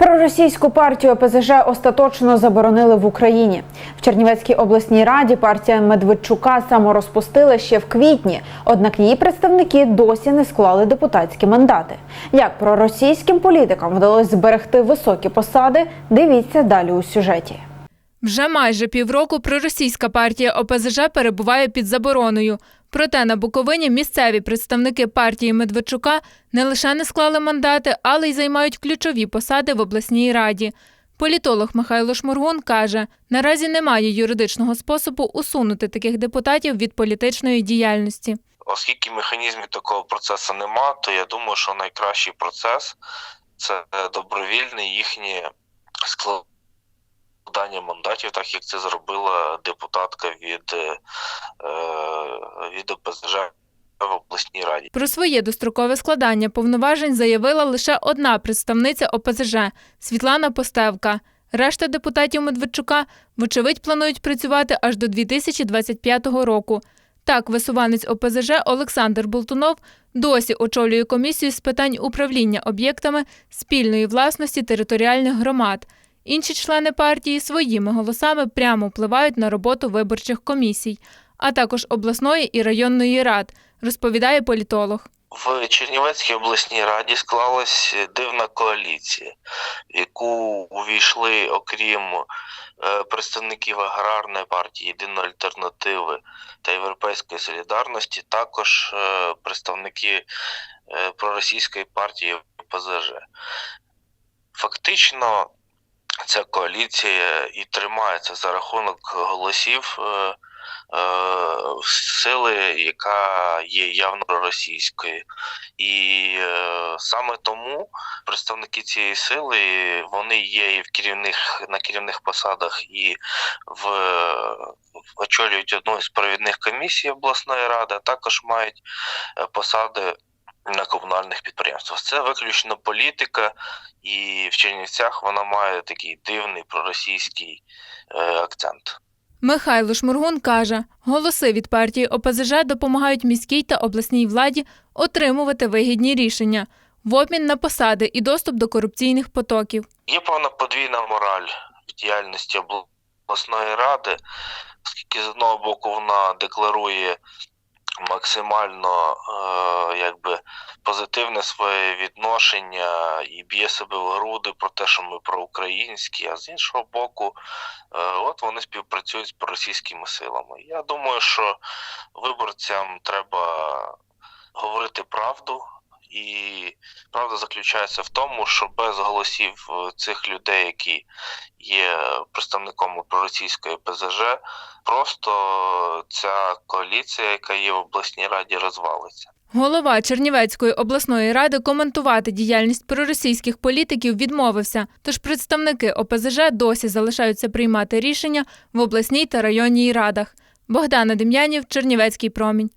Проросійську партію ОПЗЖ остаточно заборонили в Україні. В Чернівецькій обласній раді партія Медведчука саморозпустила ще в квітні, однак її представники досі не склали депутатські мандати. Як проросійським політикам вдалося зберегти високі посади, дивіться далі у сюжеті. Вже майже півроку проросійська партія ОПЗЖ перебуває під забороною. Проте на Буковині місцеві представники партії Медведчука не лише не склали мандати, але й займають ключові посади в обласній раді. Політолог Михайло Шмургун каже, наразі немає юридичного способу усунути таких депутатів від політичної діяльності. Оскільки механізмів такого процесу нема, то я думаю, що найкращий процес це добровільне їхнє складання мандатів, так як це зробила депутатка від, е, від ОПЗЖ в обласній раді. Про своє дострокове складання повноважень заявила лише одна представниця ОПЗЖ Світлана Постевка. Решта депутатів Медведчука, вочевидь, планують працювати аж до 2025 року. Так, висуванець ОПЗЖ Олександр Болтунов досі очолює комісію з питань управління об'єктами спільної власності територіальних громад. Інші члени партії своїми голосами прямо впливають на роботу виборчих комісій, а також обласної і районної рад, розповідає політолог. В Чернівецькій обласній раді склалась дивна коаліція, в яку увійшли, окрім е, представників аграрної партії Єдиної альтернативи та Європейської солідарності, також е, представники е, проросійської партії ПЗЖ. Фактично, ця коаліція і тримається за рахунок голосів. е, е, Сили, яка є явно російською, і е, саме тому представники цієї сили вони є і в керівних на керівних посадах, і в очолюють одну з провідних комісій обласної ради, а також мають е, посади на комунальних підприємствах. Це виключно політика, і в Чернівцях вона має такий дивний проросійський е, акцент. Михайло Шмургун каже, голоси від партії ОПЗЖ допомагають міській та обласній владі отримувати вигідні рішення в обмін на посади і доступ до корупційних потоків. Є певна подвійна мораль в діяльності обласної ради, оскільки з одного боку вона декларує максимально е, позитивне своє відношення і б'є себе в груди про те, що ми проукраїнські, а з іншого боку, е, от вони співпрацюють з проросійськими силами. Я думаю, що виборцям треба говорити правду. І правда заключається в тому, що без голосів е, цих людей, які є представником проросійської ПЗЖ, просто ця коаліція, яка є в обласній раді, розвалиться. Голова Чернівецької обласної ради коментувати діяльність проросійських політиків відмовився, тож представники ОПЗЖ досі залишаються приймати рішення в обласній та районній радах. Богдана Дем'янів, Чернівецький промінь.